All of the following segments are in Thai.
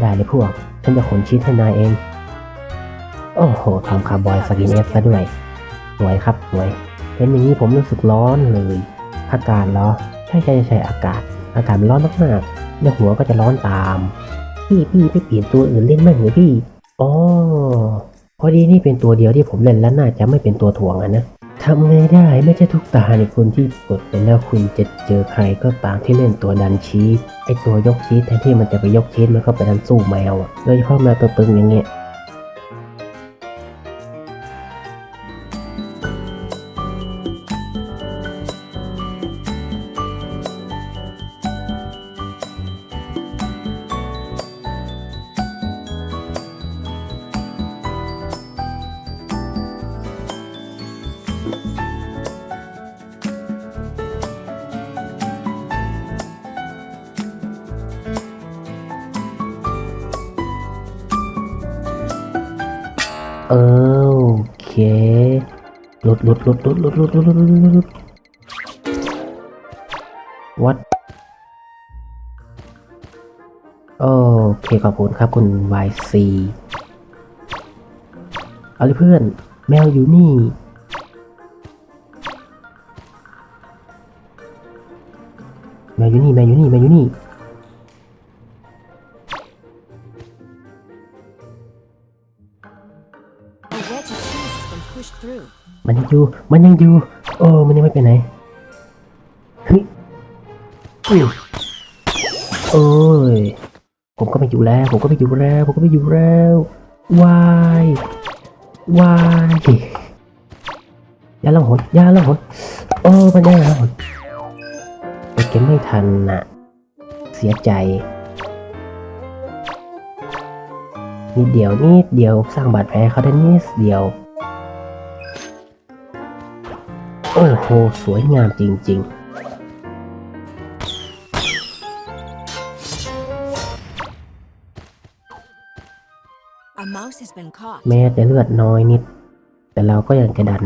ได้เลยพวก ฉันจะขนชีสให้นายเอง โอ้โหทำคาร์บอยสกินเอฟซะด้วย สวยครับสวยเห็นอย่างนี้ผมรู้สึกร้อนเลย อากาศเหรอ ใช่ใช่ใช่อากาศ อากาศมันร้อนมากๆแล้วหัวก็จะร้อนตาม พี่พี่ไปเปลี่ยนตัวอื่นเล่นบ้างเลยพี่ อ๋อ พอดีนี่เป็นตัวเดียวที่ผมเล่นแล้วน่าจะไม่เป็นตัวถ่วงอะนะ ทำไงได้ไม่ใช่ทุกตาในคุณที่กดไปแล้วคุณจะเจอใครก็ตามที่เล่นตัวดันชีสไอตัวยกชีสแทนที่มันจะไปยกชีสมันก็ไปดันสู้แมวอะโดยเฉพาะแมวตัวตึงอย่างเงี้ย โอเคหลุดหลุดหลุดหลุดหลุดหลุดหลุดหลุดหลุดหลุดหลุดวัดโอเคขอบคุณครับคุณ YC เอาเลยเพื่อน แมวอยู่นี่ แมวอยู่นี่ แมวอยู่นี่ แมวอยู่นี่ อยู่ มันยังอยู่ โอ้ มันยังไม่ไปไหนเฮ้ยอุ้ยโอ้ย ผมก็ไม่อยู่แล้ว ผมก็ไม่อยู่แล้ว ผมก็ไม่อยู่แล้ววายวายยาละหนยาละหนโอ้มันยาละหนไปเก็บไม่ทันน่ะเสียใจนิดเดียวนิดเดียวสร้างบาดแผลเขาได้นิดเดียว โอ้โห สวยงามจริง A mouse has been caught. ๆแม้จะเลือดน้อยนิด แต่เราก็ยังจะดัน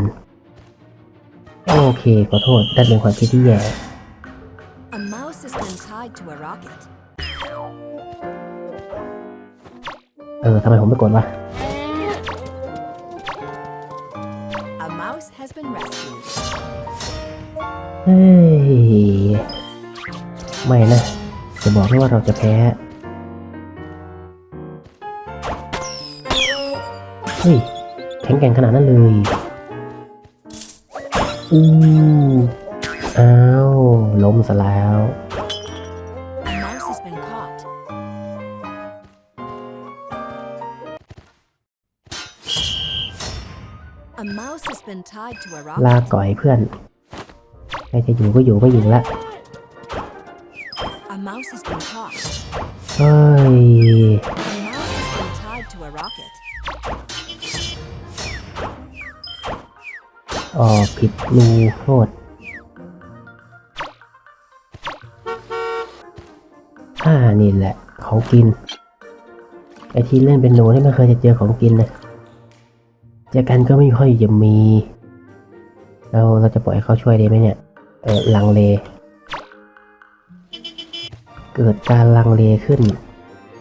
โอเค ขอโทษดันเป็นความคิดที่แย่ A mouse has been tied to a rocket. เออทำไมผมไม่กดวะ ไม่นะ จะบอกไม่ว่าเราจะแพ้ เฮ้ย แข็งแกร่งขนาดนั้นเลยอู้อ้าว ล้มซะแล้ว A mouse has been caught. A mouse has been tied to a ลา rocket. ก่อยเพื่อนใครจะอยู่ก็อยู่ไม่อยู่ละ A mouse has been caught. เฮ้ย A mouse has been tied to a rocket. ออผิดรูโทษอ่านี่แหละของกิน ไอที่เล่นเป็นโนนี่ไม่เคยจะเจอของกินเลยเจอกันก็ไม่ค่อยจะมี เราเราจะปล่อยให้เขาช่วยได้ไหมเนี่ย เออลังเล เกิดการลังเลขึ้น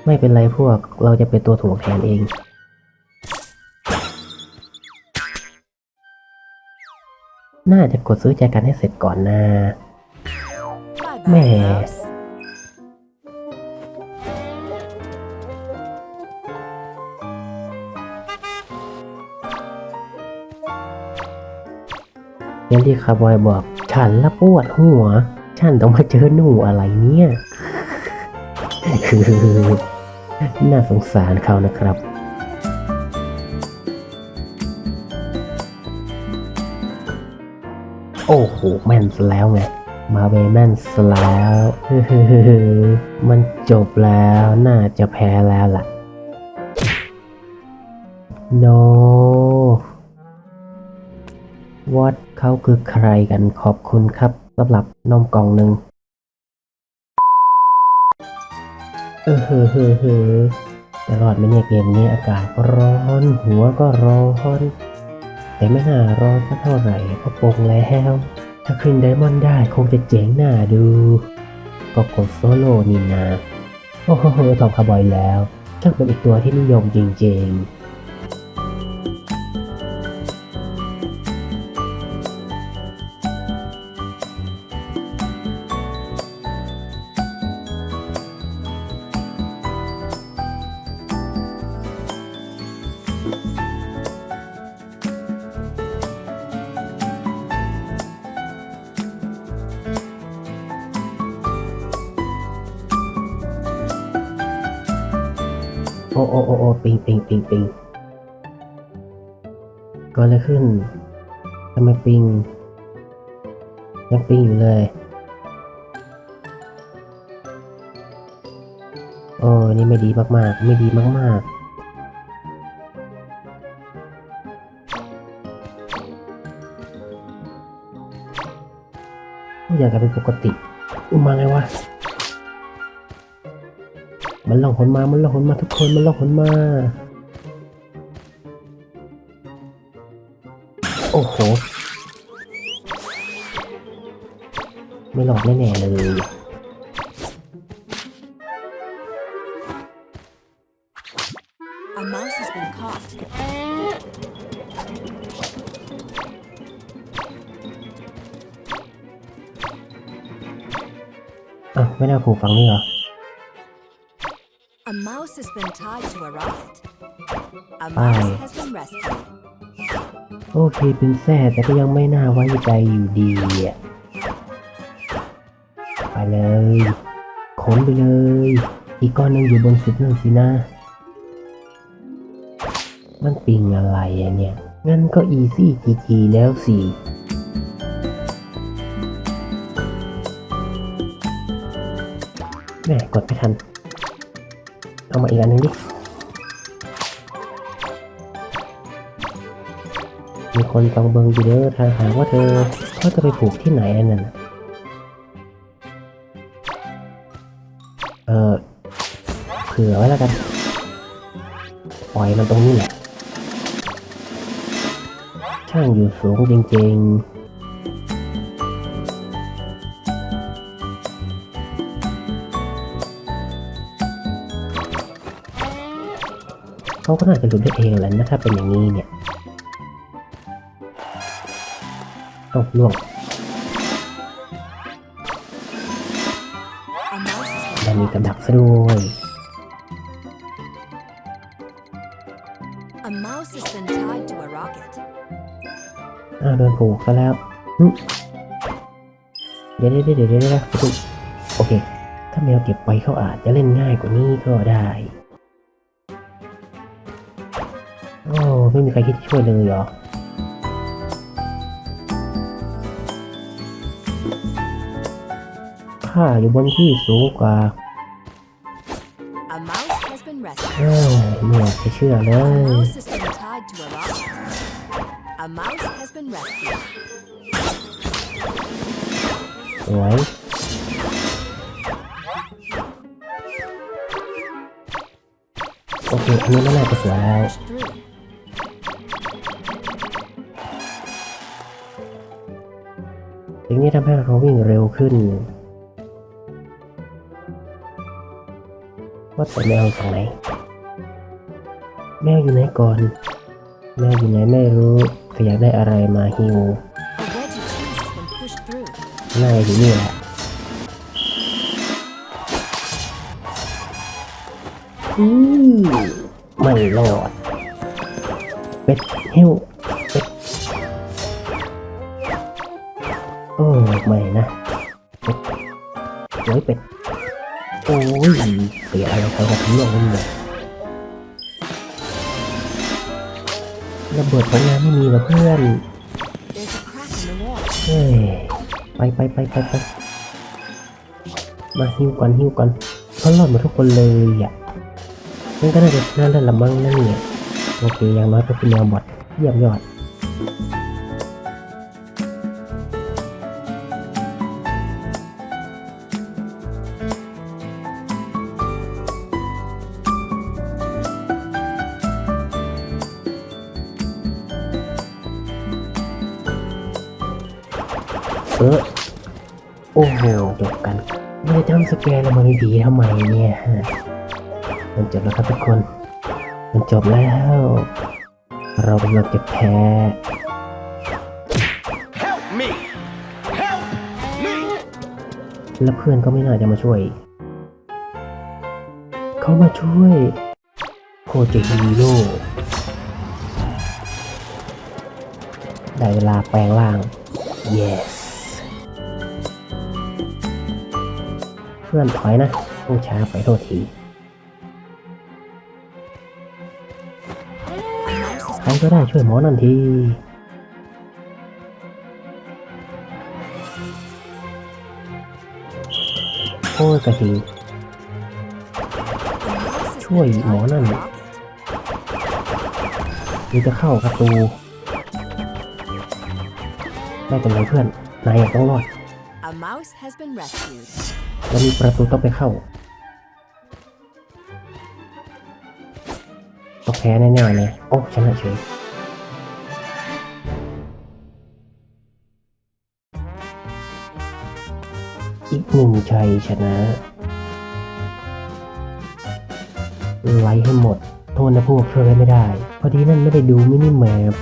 ไม่เป็นไรพวกเราจะเป็นตัวถ่วงแทนเอง น่าจะกดซื้อใจกันให้เสร็จก่อนนะ Bye bye, Meh. mouse. เรื่องที่คาร์บอยบอก ฉันละปวดหัว ฉันต้องมาเจอหนูอะไรเนี่ย น่าสงสารเขานะครับ โอ้โห แม่นซะแล้วไง มาเวแม่นซะแล้วมันจบแล้วน่าจะแพ้แล้วล่ะ no วอดเขาคือใครกันขอบคุณครับสำหรับนมกล่องหนึ่ง เออเฮ้อเฮ้อเฮ้อแต่รอดไหมเนี่ยเกมนี้อากาศก็ร้อนหัวก็ร้อนแต่ไม่น่าร้อนสักเท่าไหร่เพราะปรงแล้วถ้าขึ้นไดมอนด์ได้คงจะเจ๋งหน้าดู ก็กดโซโล่นี่นาโอ้โหทอมคาร์บอยแล้วช่างเป็นอีกตัวที่นิยมจริงๆ โอ้โอ้โอ้โอ้ปิงปิงปิงปิงก็เลยขึ้นทำไมปิงยังปิงอยู่เลย โอ้นี่ไม่ดีมากๆ ไม่ดีมากๆทุกอยากลายเป็นปกติ อุมาไงวะ มันล่องหนมา มันล่องหนมาทุกคน มันล่องหนมา โอ้โห ไม่หลอดแน่ๆเลย A mouse has been caught. อะไม่น่าผูกฝังนี่เหรอ A mouse has been tied to a rocket. A Bye. mouse has been rescued. โอเคเป็นแซ่แต่ก็ยังไม่น่าไว้ใจอยู่ดีอะไปเลยขนไปเลย อีกก้อนหนึงอยู่บนสุดนั่นสินะ มันปิงอะไรอะเนี่ย งั้นก็อีซี่จีจีแล้วสิแม่กดไม่ทัน เอามาอีกอันหนึงดิ มีคนต้องเบิงอยู่เด้อทางหาว่าเธอเขาจะไปผูกที่ไหนอันนั้นน่ะเออเผื่อไว้แล้วกัน ปล่อยมันตรงนี้แหละ ช่างอยู่สูงจริงๆ เขาก็น่าจะหลุดได้เองแหละนะถ้าเป็นอย่างนี้เนี่ยเอ้าล่วง A mouse has ดัน been มี caught. กับดักซะด้วย A mouse has been tied to a rocket. อ้าวโดนผูกซะแล้วหึเดี๋ยวเดี๋ยวเดี๋ยวเดี๋ยวเดี๋ยวคุณโอเค ถ้าแมวเก็บไว้เขาอาจจะเล่นง่ายกว่านี้ก็ได้ ไม่มีใครคิดจะช่วยเลยเหรอข้าอยู่บนที่สูงกว่า A mouse has been rescued. เอ้ยไม่อยากจะเชื่อเล A ย mouse has been tied to a rocket. A mouse has been rescued. สวยโอเคอันนี้ไม่น่าจะเสียแล้วิ่งนี้ทำให้เราวิ่งเร็วขึ้นว่าแต่แมวอยู่งไหน แมวอยู่ไหนก่อน แมวอยู่ไหนไม่รู้แต่อยากได้อะไรมาฮิวน่าอยู่นี่แหละอือไม่รอดเป็ดเฮว โอ้ไม่นะเป็ดโอ้ยเป็ด โอ้ยเสียอะไรเขากับล่วงนี่เลยระเบิดของงานไม่มีเหรอเพื่อนเฮ้ยไปไปไปไปไปมาหิ้วก่อนหิ้วก่อนเขารอดหมดทุกคนเลยอะนั่นก็น่าจะน่าเล่นละมั้งนั่นเนี่ยโอเคอย่างน้อยก็คือแนวบอดเยี่ยมยอด เออโอ้โหจบกันแมันจะจำสแกนแล้วมันไม่ดีทำไมเนี่ยฮะมันจบแล้วครับทุกคน มันจบแล้ว เรากำลังจะแพ้ Help me! Help me! แล้วเพื่อนก็ไม่น่าจะมาช่วย เขามาช่วยโคจะฮีโร่ได้เวลาแปลงร่าง yes พื่อนถอยนะผู้ช้าไปโทษทีใครก็ได้ช่วยหมอนั่นทีโอ้ยกระทิช่วยหมอนั่น to a rock. หรือจะเข้าประตูไม่เป็นไรเพื่อนนายยังต้องรอด แล้วมีประตูต้องไปเข้าต้องแพ้แน่ๆเลยโอ้ชนะเฉยอีกหนึ่งชัยชนะไล่ให้หมด โทษนะพวกช่วยไว้ไม่ได้ พอดีนั่นไม่ได้ดูมินิแมป